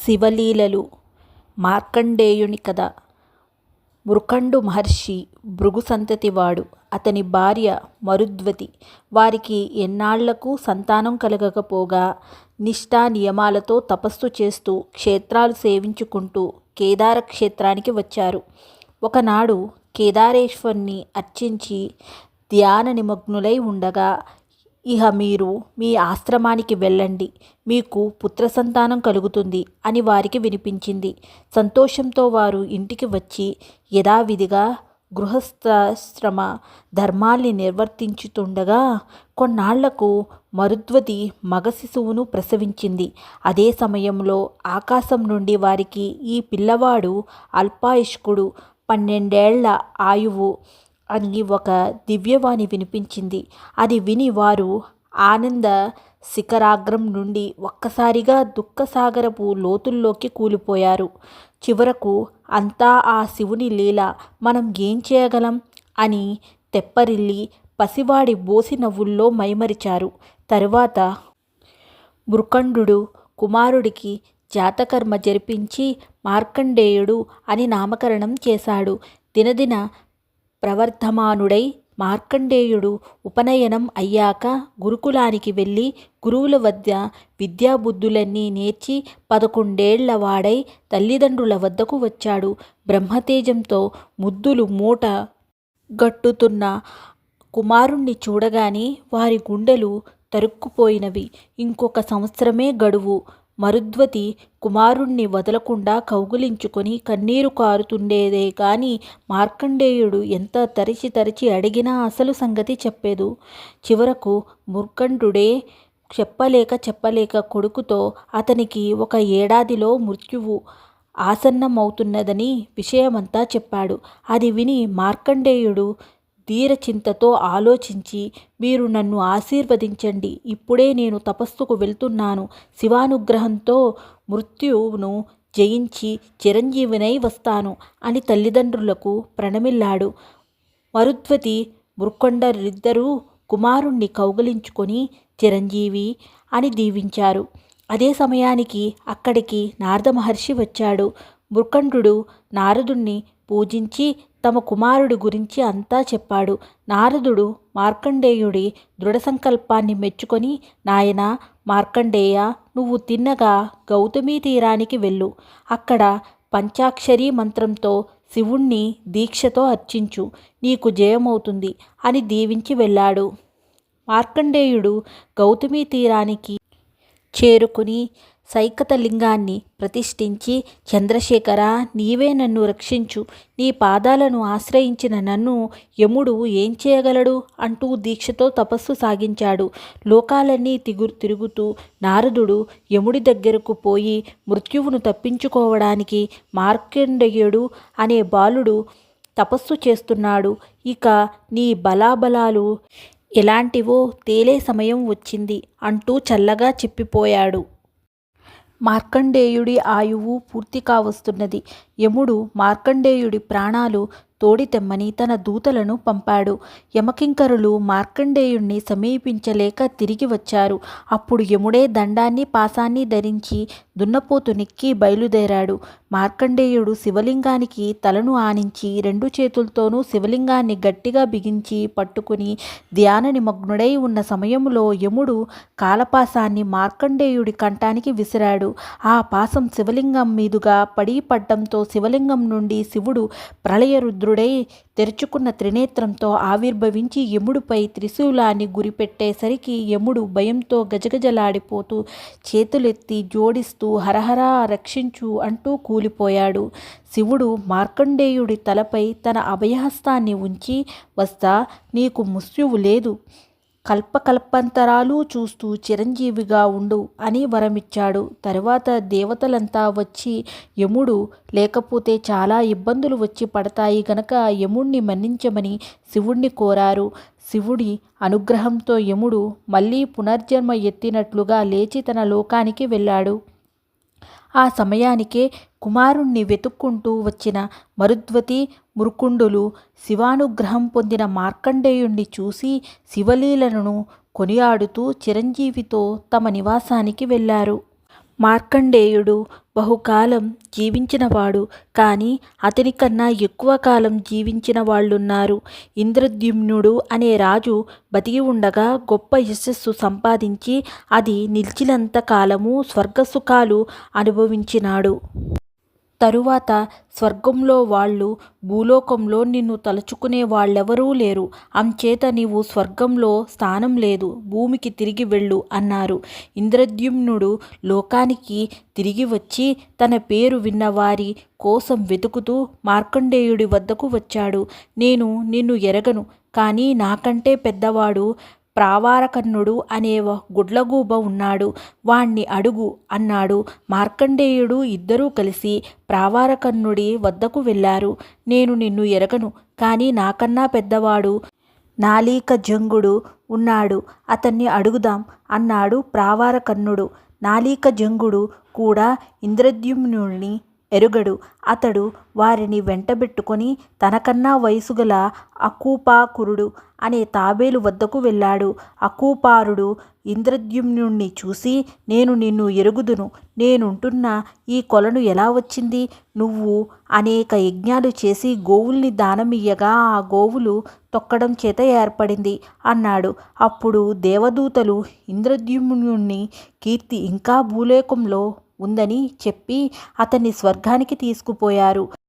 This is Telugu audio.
శివలీలలు మార్కండేయుని కథ. మృకండు మహర్షి భృగు సంతతివాడు అతని భార్య మరుద్వతి. వారికి ఎన్నాళ్ళకు సంతానం కలగకపోగా నిష్ఠా నియమాలతో తపస్సు చేస్తూ క్షేత్రాలు సేవించుకుంటూ కేదార క్షేత్రానికి వచ్చారు. ఒకనాడు కేదారేశ్వరుని అర్చించి ధ్యాన నిమగ్నులై ఉండగా ఇహ మీరు మీ ఆశ్రమానికి వెళ్ళండి. మీకు పుత్ర సంతానం కలుగుతుంది అని వారికి వినిపించింది. సంతోషంతో వారు ఇంటికి వచ్చి యథావిధిగా గృహస్థాశ్రమ ధర్మాల్ని నిర్వర్తించుతుండగా కొన్నాళ్ళకు మరుద్వతి మగ శిశువును ప్రసవించింది. అదే సమయంలో ఆకాశం నుండి వారికి ఈ పిల్లవాడు అల్పాయుష్కుడు పన్నెండేళ్ళ ఆయువు అని ఒక దివ్యవాణి వినిపించింది. అది విని వారు ఆనంద శిఖరాగ్రం నుండి ఒక్కసారిగా దుఃఖసాగరపు లోతుల్లోకి కూలిపోయారు. చివరకు అంతా ఆ శివుని లీల మనం ఏం చేయగలం అని తెప్పరిల్లి పసివాడి బోసి నవ్వుల్లో మైమరిచారు. తరువాత మృకండు కుమారుడికి జాతకర్మ జరిపించి మార్కండేయుడు అని నామకరణం చేశాడు. దినదిన ప్రవర్ధమానుడై మార్కండేయుడు ఉపనయనం అయ్యాక గురుకులానికి వెళ్ళి గురువుల వద్ద విద్యాబుద్ధులన్నీ నేర్చి పదకొండేళ్ళ వాడై తల్లిదండ్రుల వద్దకు వచ్చాడు. బ్రహ్మతేజంతో ముద్దులు మూట గట్టుతున్న కుమారుణ్ణి చూడగానే వారి గుండెలు తరుక్కుపోయినవి. ఇంకొక సంవత్సరమే గడువు. మరుద్వతి కుమారుణ్ణి వదలకుండా కౌగులించుకొని కన్నీరు కారుతుండేదే కాని మార్కండేయుడు ఎంత తరిచి తరిచి అడిగినా అసలు సంగతి చెప్పేదు. చివరకు ముర్కండుడే చెప్పలేక చెప్పలేక కొడుకుతో అతనికి ఒక ఏడాదిలో మృత్యువు ఆసన్నమవుతున్నదని విషయమంతా చెప్పాడు. అది విని మార్కండేయుడు ధీరచింతతో ఆలోచించి మీరు నన్ను ఆశీర్వదించండి. ఇప్పుడే నేను తపస్సుకు వెళ్తున్నాను. శివానుగ్రహంతో మృత్యువును జయించి చిరంజీవినై వస్తాను అని తల్లిదండ్రులకు ప్రణమిల్లాడు. మరుద్వతి మృకొండరిద్దరూ కుమారుణ్ణి కౌగలించుకొని చిరంజీవి అని దీవించారు. అదే సమయానికి అక్కడికి నారద మహర్షి వచ్చాడు. మృకండు నారదుణ్ణి పూజించి తమ కుమారుడి గురించి అంతా చెప్పాడు. నారదుడు మార్కండేయుడి దృఢ సంకల్పాన్ని మెచ్చుకొని నాయన మార్కండేయ నువ్వు తిన్నగా గౌతమీ తీరానికి వెళ్ళు. అక్కడ పంచాక్షరీ మంత్రంతో శివుణ్ణి దీక్షతో అర్చించు. నీకు జయమవుతుంది అని దీవించి వెళ్ళాడు. మార్కండేయుడు గౌతమీ తీరానికి చేరుకుని సైకత లింగాన్ని ప్రతిష్ఠించి చంద్రశేఖర నీవే నన్ను రక్షించు నీ పాదాలను ఆశ్రయించిన నన్ను యముడు ఏం చేయగలడు? అంటూ దీక్షతో తపస్సు సాగించాడు. లోకాలన్నీ తిగు తిరుగుతూ నారదుడు యముడి దగ్గరకు పోయి మృత్యువును తప్పించుకోవడానికి మార్కండేయుడు అనే బాలుడు తపస్సు చేస్తున్నాడు. ఇక నీ బలాబలాలు ఎలాంటివో తేలే సమయం వచ్చింది అంటూ చల్లగా చెప్పిపోయాడు. మార్కండేయుడి ఆయువు పూర్తి కావస్తున్నది. యముడు మార్కండేయుడి ప్రాణాలు తోడి తెమ్మని తన దూతలను పంపాడు. యమకింకరులు మార్కండేయుణ్ణి సమీపించలేక తిరిగి వచ్చారు. అప్పుడు యముడే దండాన్ని పాసాన్ని ధరించి దున్నపోతు నిక్కి బయలుదేరాడు. మార్కండేయుడు శివలింగానికి తలను ఆనించి రెండు చేతులతోనూ శివలింగాన్ని గట్టిగా బిగించి పట్టుకుని ధ్యాన నిమగ్నుడై ఉన్న సమయంలో యముడు కాలపాసాన్ని మార్కండేయుడి కంఠానికి విసిరాడు. ఆ పాసం శివలింగం మీదుగా పడి పడ్డంతో శివలింగం నుండి శివుడు ప్రళయరుద్రుడై తెరుచుకున్న త్రినేత్రంతో ఆవిర్భవించి యముడిపై త్రిశూలాన్ని గురిపెట్టేసరికి యముడు భయంతో గజగజలాడిపోతూ చేతులెత్తి జోడిస్తూ హరహరా రక్షించు అంటూ కూలిపోయాడు. శివుడు మార్కండేయుడి తలపై తన అభయహస్తాన్ని ఉంచి వస్తా నీకు ముస్యువు లేదు. కల్పకల్పాంతరాలు చూస్తూ చిరంజీవిగా ఉండు అని వరమిచ్చాడు. తరువాత దేవతలంతా వచ్చి యముడు లేకపోతే చాలా ఇబ్బందులు వచ్చి పడతాయి గనక యముణ్ణి మన్నించమని శివుణ్ణి కోరారు. శివుడి అనుగ్రహంతో యముడు మళ్ళీ పునర్జన్మ ఎత్తినట్లుగా లేచి తన లోకానికి వెళ్ళాడు. ఆ సమయానికే కుమారుణ్ణి వెతుక్కుంటూ వచ్చిన మరుద్వతి మురుకుండులు శివానుగ్రహం పొందిన మార్కండేయుణ్ణి చూసి శివలీలను కొనియాడుతూ చిరంజీవితో తమ నివాసానికి వెళ్ళారు. మార్కండేయుడు బహుకాలం జీవించినవాడు కానీ అతని కన్నా ఎక్కువ కాలం జీవించిన వాళ్ళున్నారు ఇంద్రద్యుమ్నుడు అనే రాజు బతికి ఉండగా గొప్ప యశస్సు సంపాదించి అది నిలిచినంత కాలము స్వర్గసుఖాలు అనుభవించినాడు. తరువాత స్వర్గంలో వాళ్ళు భూలోకంలో నిన్ను తలుచుకునే వాళ్ళెవరూ లేరు. అంచేత నీవు స్వర్గంలో స్థానం లేదు. భూమికి తిరిగి వెళ్ళు అన్నారు. ఇంద్రద్యుమ్నుడు లోకానికి తిరిగి వచ్చి తన పేరు విన్నవారి కోసం వెతుకుతూ మార్కండేయుడి వద్దకు వచ్చాడు. నేను నిన్ను ఎరగను కానీ నాకంటే పెద్దవాడు ప్రావారకర్ణుడు అనే గుడ్లగూబ ఉన్నాడు. వాణ్ణి అడుగు అన్నాడు. మార్కండేయుడు ఇద్దరూ కలిసి ప్రావారకర్ణుడి వద్దకు వెళ్ళారు. నేను నిన్ను ఎరగను కానీ నాకన్నా పెద్దవాడు నాలీక జంగుడు ఉన్నాడు. అతన్ని అడుగుదాం అన్నాడు ప్రావారకర్ణుడు. నాలీక జంగుడు కూడా ఇంద్రద్యుమ్నుడిని ఎరుగడు. అతడు వారిని వెంటబెట్టుకొని తనకన్నా వయసుగల అకూపాకురుడు అనే తాబేలు వద్దకు వెళ్ళాడు. అకూపారుడు ఇంద్రద్యుమ్నుణ్ణి చూసి నేను నిన్ను ఎరుగుదును. నేనుంటున్న ఈ కొలను ఎలా వచ్చింది? నువ్వు అనేక యజ్ఞాలు చేసి గోవుల్ని దానమియ్యగా ఆ గోవులు తొక్కడం చేత ఏర్పడింది అన్నాడు. అప్పుడు దేవదూతలు ఇంద్రద్యుమ్నుణ్ణి కీర్తి ఇంకా భూలోకంలో ఉందని చెప్పి అతన్ని స్వర్గానికి తీసుకుపోయారు.